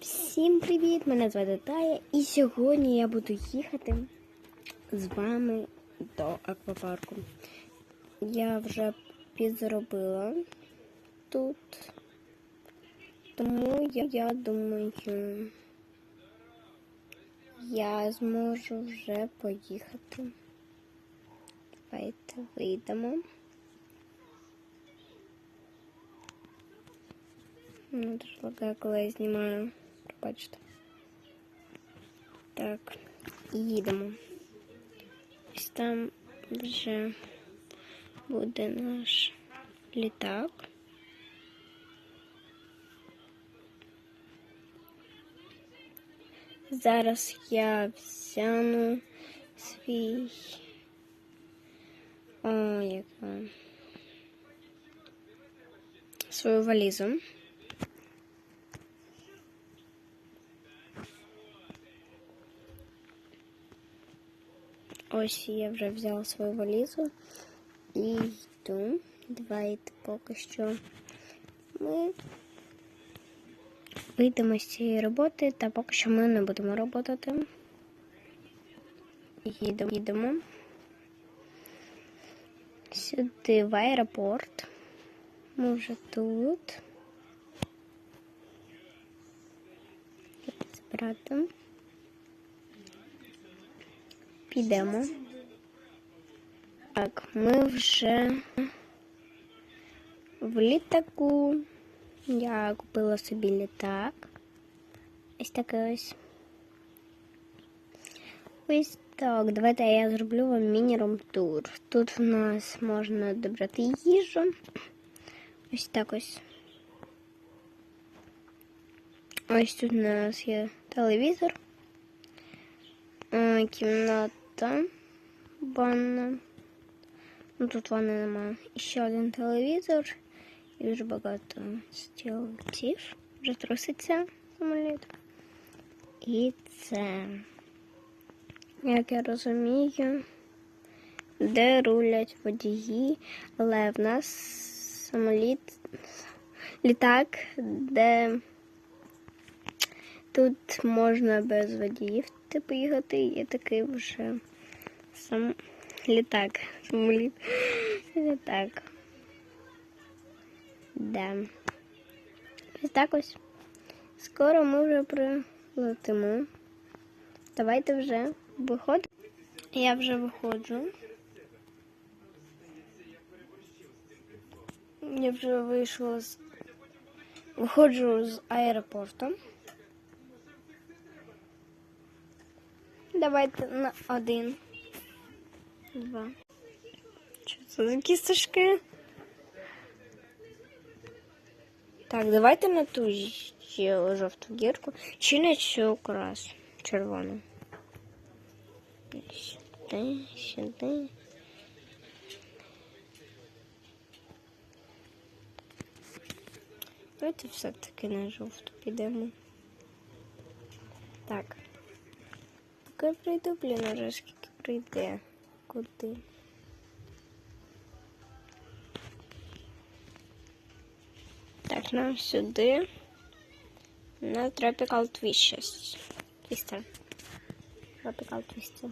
Всім привіт! Мене звати Тая, і сьогодні я буду їхати з вами до аквапарку. Я вже підзаробила тут, тому я, я думаю, я зможу вже поїхати. Давайте вийдемо. Ну, дуже лагає, коли я знімаю. Пробачте. Так, їдемо. Ось там вже буде наш літак. Зараз я взяну свій. О, яка. Свою валізу. Ось я вже взяла свою валізу і йду. Давайте поки що ми вийдемо з цієї роботи, та поки що ми не будемо працювати. Їдемо, їдемо сюди в аеропорт. Ми вже тут. З братом. Підемо. Так, ми вже в літаку. Я купила собі літак. Ось такий ось. Ось так, давайте я зроблю вам міні-ром-тур. Тут в нас можна добрати їжу. Ось так ось. Ось тут у нас є телевізор. Е, Кімната, ванна. Ну тут ванни немає. І ще один телевізор. І дуже багато стілців. Вже труситься самоліт. І це, як я розумію, де рулять водії, але в нас самоліт, літак, де Тут можна без водіїв типу їхати. Є такий вже сам літак. Самоліт. Літак. Да. Ось так ось. Скоро ми вже прилетимо. Давайте вже виходимо. Я вже виходжу. Я вже вийшла з. Виходжу з аеропорту. Давайте на один. Два. Що це за кісточки? Так, давайте на ту ще жовту гірку. Чи на цю якраз червону. Сюди, сюди. Давайте все-таки на жовту підемо. Так. Поки прийду, блін, уже скільки прийде. Куди? Так, нам сюди. На Tropical Twistes. Twister. Tropical Twister.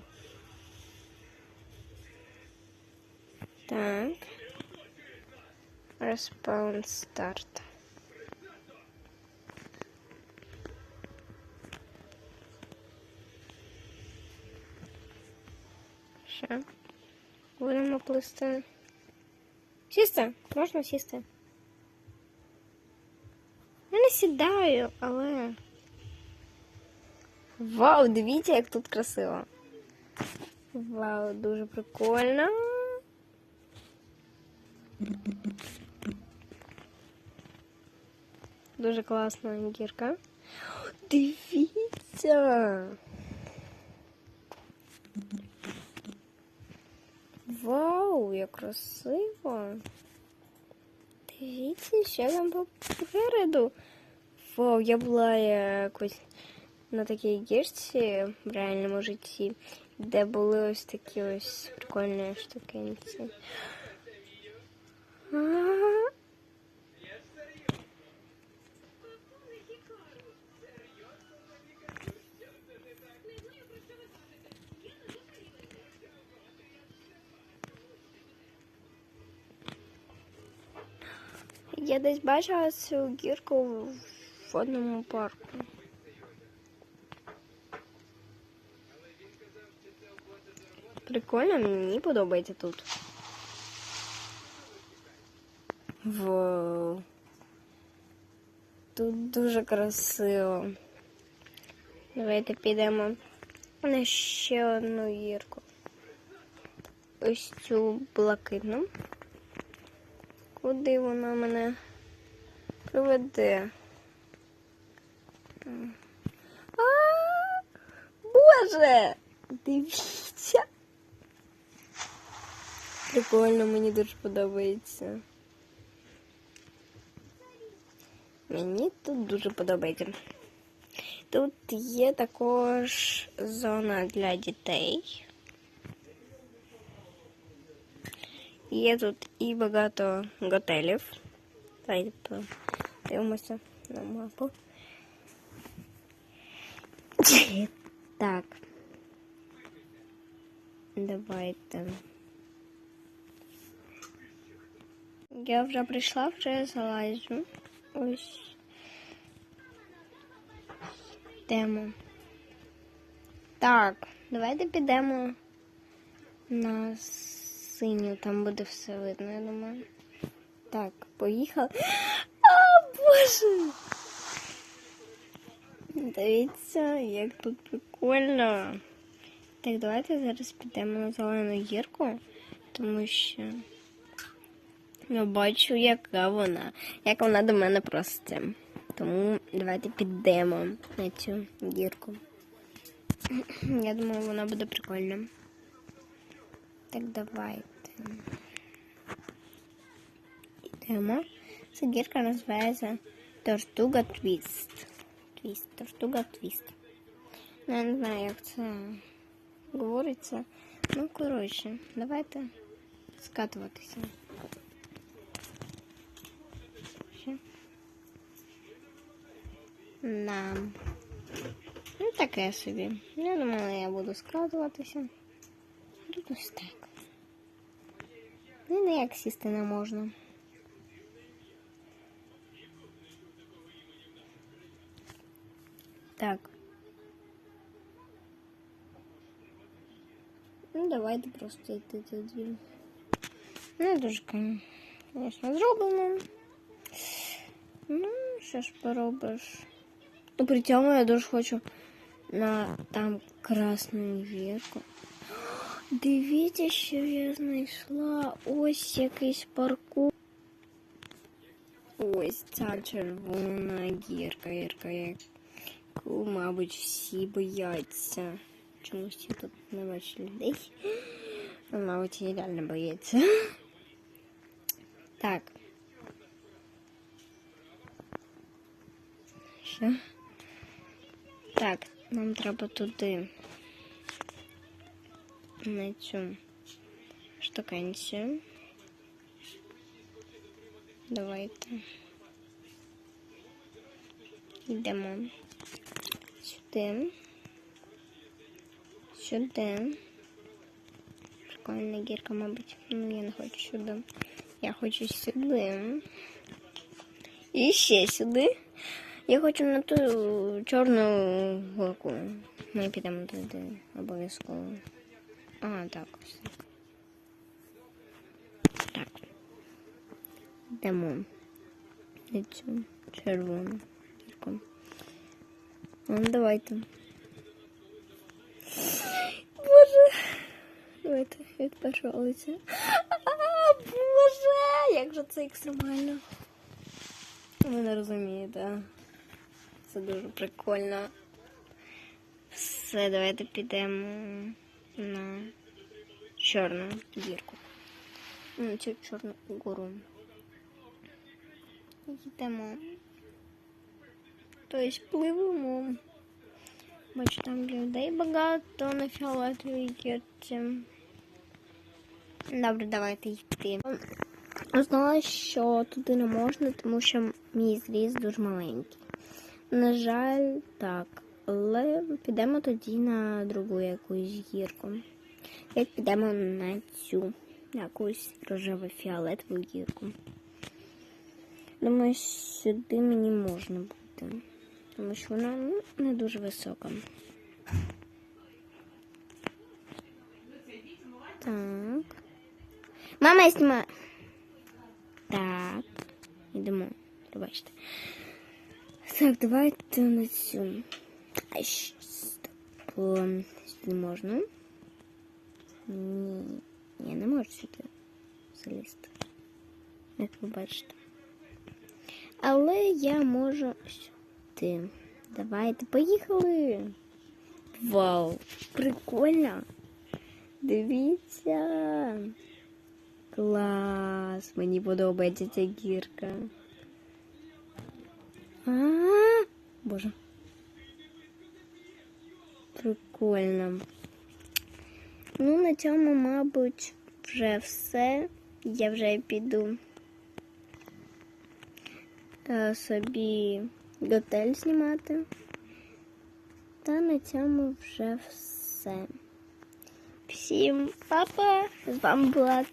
Так. Respawn Start. плисти. Сісти? Можна сісти? Я не сідаю, але. Вау, дивіться, як тут красиво. Вау, дуже прикольно. Дуже класна гірка. Дивіться. Вау, як красиво. Дивіться, що там попереду. Вау, я була якось на такій гірці в реальному житті, де були ось такі ось прикольні штукенці. Я десь бачила цю гірку в одному парку. Прикольно, мені подобається тут. Вау. Тут дуже красиво. Давайте підемо на ще одну гірку. Ось цю блакитну. Куди вона мене приведе? А, Боже! Дивіться! Прикольно, мені дуже подобається. Мені тут дуже подобається. Тут є також зона для дітей. Є тут і багато готелів. Давайте подивимося на мапу. Так. Давайте. Я вже прийшла, вже залазю. Ось. Йдемо. Так, давайте підемо на синю, там буде все видно, я думаю. Так, поїхали. Боже! Дивіться, як тут прикольно. Так, давайте зараз підемо на зелену гірку, тому що я бачу, яка вона, як вона до мене проситься. Тому давайте підемо на цю гірку. Я думаю, вона буде прикольна. Так, давайте. Йдемо. Ця гірка називається Тортуга Твіст. Твіст, Тортуга Твіст. Ну, я не знаю, як це говориться. Ну, коротше, давайте скатуватися. Ще. На. Ну, таке собі. Я думала, я буду скатуватися. Тут ось так. Ну, ніяк сісти не можна. Ну, давайте просто йти тоді. Не дуже, звісно, зроблено. Ну, що ж поробиш? Ну, при цьому я дуже хочу на там красну гірку. Дивіться, що я знайшла. Ось якийсь паркур. Ось ця червона гірка, гірка, яку, мабуть, всі бояться. Чомусь я тут не бачу людей. Мабуть, я реально боїться. Так. Що? Так, нам треба туди. На цю штукенцію. Давайте. Йдемо сюди Сюди. Прикольна гірка, мабуть. Ну, я не хочу сюди. Я хочу сюди. І ще сюди. Я хочу на ту чорну горку. Ми підемо туди обов'язково. А, так, ось так. Так. Йдемо на цю червону гірку. Ну, давайте. Давайте від першого лиця. Боже, як же це екстремально. Ви не розумієте. Це дуже прикольно. Все, давайте підемо на чорну дірку. На цю чорну гору. Йдемо. Тобто пливемо. Бачу, там людей багато на фіолетовій гірці. Добре, давайте йти. Знала, що туди не можна, тому що мій зріз дуже маленький. На жаль, так. Але підемо тоді на другу якусь гірку. Як підемо на цю якусь рожево фіолетову гірку. Думаю, сюди мені можна бути. Тому що вона ну, не дуже висока. Мама, я знімаю. Так. Йдемо. Пробачте. Так, давайте на цю. Ай, щ- стоп. Ем, Сюди можна. Ні. Я не можу сюди залізти. Як ви бачите. Але я можу сюди. Давайте, поїхали. Вау, прикольно. Дивіться. Клас. Мені подобається ця гірка. А, Боже. Прикольно. Ну, на цьому, мабуть, вже все. Я вже піду е, собі готель знімати. Та на цьому вже все. Всім папа! З вами була